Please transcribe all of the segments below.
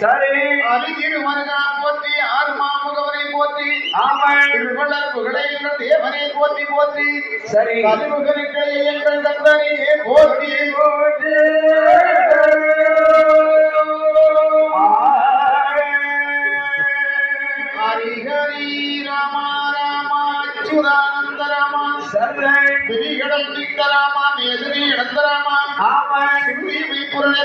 சரி. அருகிரு மருகா போற்றி ஆறு மாமுகவரை போற்றி. ஆமாம் திருவள்ளர் புகழை எங்கள் தேவனை போற்றி போற்றி. சரி. கலிமுகனுக்களை எங்கள் தந்தனையே போற்றி. போற்றி. ஹரி ஹரி ராமா ராமா அச்சுதானந்த ராமா. சரி. திரிகடம் தீர்த்தராமா மேதிரி இடந்தராமா ஆமாம் சிந்தி வைப்புரணி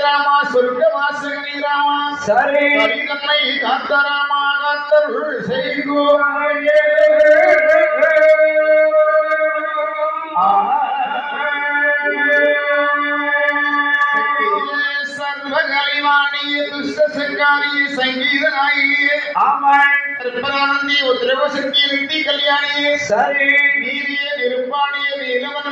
ராமா சொர்க்க வாசகனி ராமா. சரி. கரிதன்னை காத்தராமா காத்தருள் செய்கோயே சர்வகலிவாணிய துஷ்ட சங்காரியே சங்கீத நாயகியே ஆமாம். திருப்பரானந்தி உத்திரவசக்தி நித்தி கல்யாணியே. சரி. நீதியே நிருப்பாணிய நீலவதனன்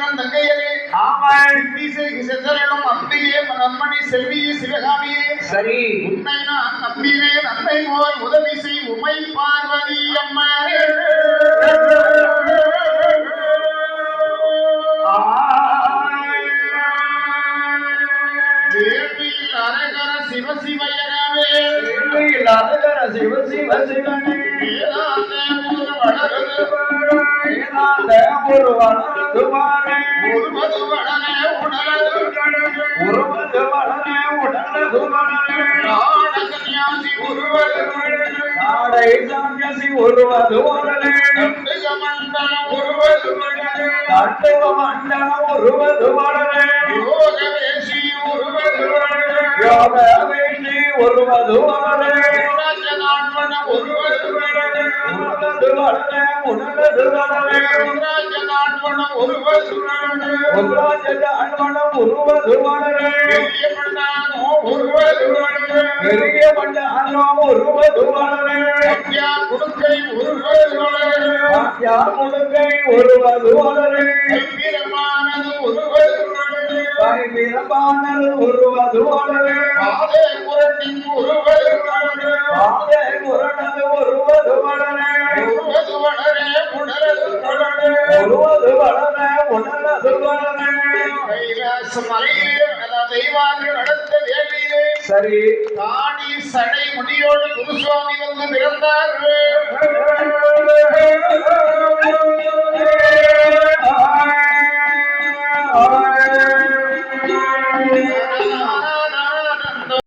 தங்கையரே ஆமாம் திசை சென்றனும் அம்பிகையே நன்மணி செல்வியே சிவகாமியே சரி உன்னை நான் நம்பினேன் அன்னை போல் உதவி செய் உமை பார்வதி அம்மாளே வேள்வியில் அரகர சிவ சிவயனவே சிவ சிவ சிவனே வேதாந்த ஊர் வளருது வேதாந்த ஒரு வளருதுவானே உருவது வளரே உணரது உருவது வளரே உடலது வளரே நாட சன்னியாசி உருவது நாடை சாமியசி உருவது வளரே நண்டுக மண்டலம் உருவது தட்டுவ மண்டலம் உருவது வளரே யோக வேசி உருவது யோக பெரிய பண்ணானோ உருவது பெரிய மண்டலம் உருவது வளரே ஐயா குடுக்கை உருவது ஆத்யா முழுங்கை ஒருவது உருவது கைவிரபானல் ஒருவது ஆதே குரட்டின் உருவது ஆதே முரணது ஒருவது வளரே சரி. தாடி சடை முடியோடு குருசுவாமி வந்து பிறந்தார்